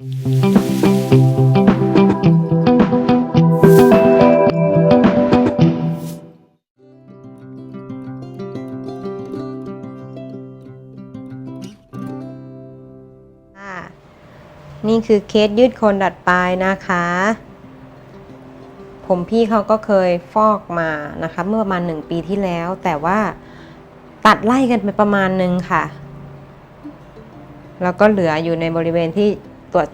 นี่คือเคสยืดคนดัดปลายนะคะ ผมพี่เขาก็เคยฟอกมานะคะ เมื่อประมาณหนึ่งปีที่แล้ว แต่ว่าตัดไล่กันไปประมาณหนึ่งค่ะ แล้วก็เหลืออยู่ในบริเวณที่ ตรวจ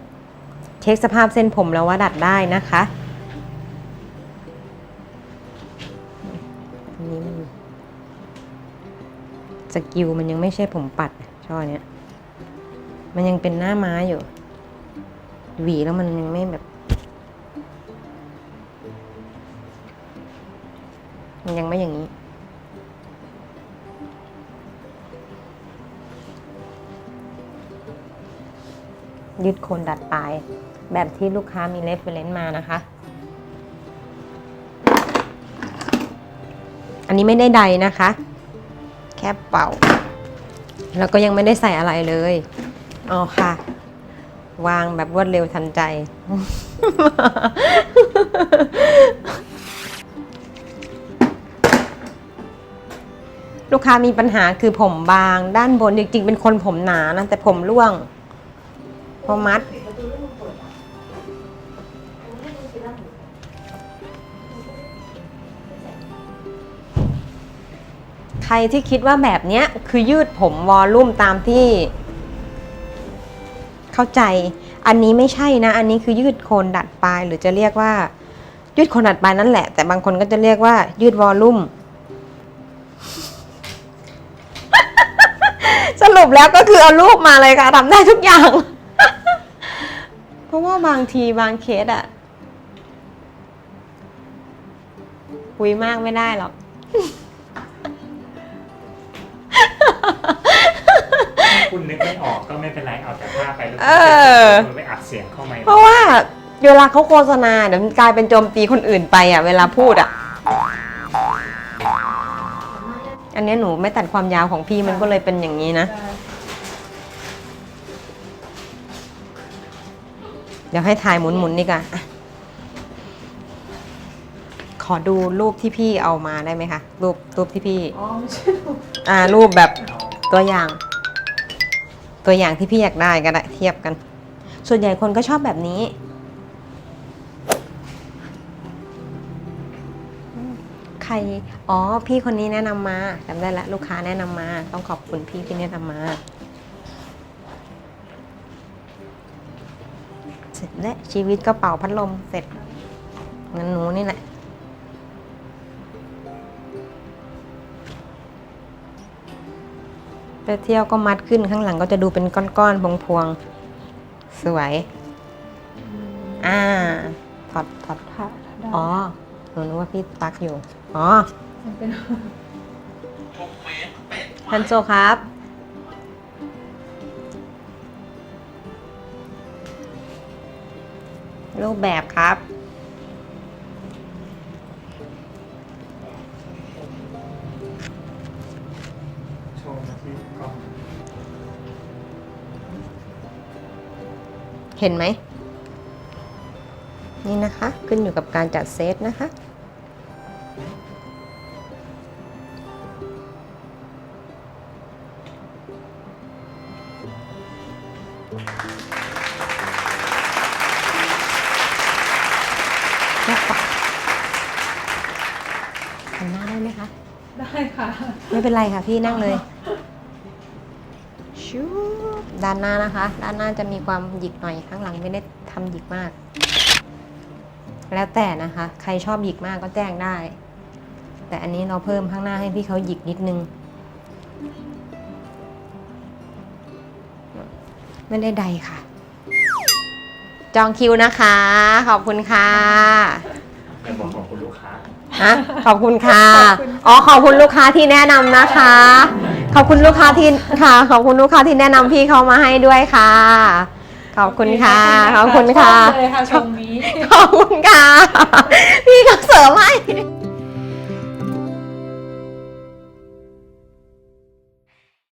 เช็คสภาพเส้นผมแล้วว่าดัดได้นะคะนนี้มันสกิลมันยังไม่ใช่ผมปัดช่อเนี้ยมันยังเป็นหน้าม้าอยู่ หวีแล้วมันยังไม่แบบ มันยังไม่อย่างนี้ ยืดโคนดัดปลาย แบบที่ลูกค้ามีเรฟเฟรนซ์มานะคะ อันนี้ไม่ได้ใดนะคะ แค่เป่า แล้วก็ยังไม่ได้ใส่อะไรเลยอ๋อค่ะ วางแบบรวดเร็วทันใจ ลูกค้ามีปัญหาคือผมบางด้านบนจริงๆเป็นคนผมหนานะแต่ผมร่วง พอมัด ใครที่คิดว่าแบบเนี้ยคือยืดผมวอลลุ่มตามที่ เข้าใจ อันนี้ไม่ใช่นะ อันนี้คือยืดโคนดัดปลายหรือจะเรียกว่า ยืดโคนดัดปลายนั่นแหละ แต่บางคนก็จะเรียกว่า ยืดวอลลุ่มสรุปแล้วก็คือเอารูปมาเลยค่ะทำได้ทุกอย่าง ราะว่าบางทีบางเคสอะคุยมากไม่ได้หรอก คุณนึกไม่ออกก็ไม่เป็นไรเอาแต่ภาพไปแล้วเออ คุณไปอัดเสียงเข้ามาเพราะว่าเวลาเขาโฆษณาเดี๋ยวมันกลายเป็นโจมตีคนอื่นไปอะเวลาพูดอะอันเนี้ยหนูไม่ตัดความยาวของพี่มันก็เลยเป็นอย่างนี้นะ เดี๋ยวให้ถ่ายหมุนๆนี่ก่อนอะขอดูรูปที่พี่เอามาได้ไหมคะ รูปรูปที่พี่ อ๋อไม่ใช่หนูอ่า รูปแบบตัวอย่าง ตัวอย่างที่พี่อยากได้ก็ได้เทียบกัน ส่วนใหญ่คนก็ชอบแบบนี้ ใคร อ๋อ พี่คนนี้แนะนำมาจำได้ละ ลูกค้าแนะนำมา ต้องขอบคุณพี่ที่แนะนำมา เสร็จแล้วชีวิตก็เป่าพัดลมเสร็จงั้นหนูนี่แหละ ไปเที่ยวก็มัดขึ้นข้างหลังก็จะดูเป็นก้อนๆพวงๆสวย อ่า ถอดถอดค่ะได้อ๋อหนูนึกว่าพี่ตักอยู่ อ๋อมันเป็นฮันโซครับ รูปแบบครับโชว์มาที่กล้องเห็นไหม นี่นะคะ ขึ้นอยู่กับการจัดเซตนะคะ ค่ะไม่เป็นไรค่ะพี่นั่งเลยชูด้านหน้านะคะ ด้านหน้าจะมีความหยิกหน่อยข้างหลังไม่ได้ทำหยิกมาก แล้วแต่นะคะ ใครชอบหยิกมากก็แจ้งได้ แต่อันนี้เราเพิ่มข้างหน้าให้พี่เขาหยิกนิดนึง ไม่ได้ใดค่ะ จองคิวนะคะ ขอบคุณค่ะ ฮะขอบคุณค่ะ อ๋อขอบคุณลูกค้าที่แนะนำนะคะ ขอบคุณลูกค้าที่ค่ะ ขอบคุณลูกค้าที่แนะนำพี่เขามาให้ด้วยค่ะ ขอบคุณค่ะ ขอบคุณค่ะชอบเลยค่ะชมนี้ขอบคุณค่ะ พี่เขาเสริมให้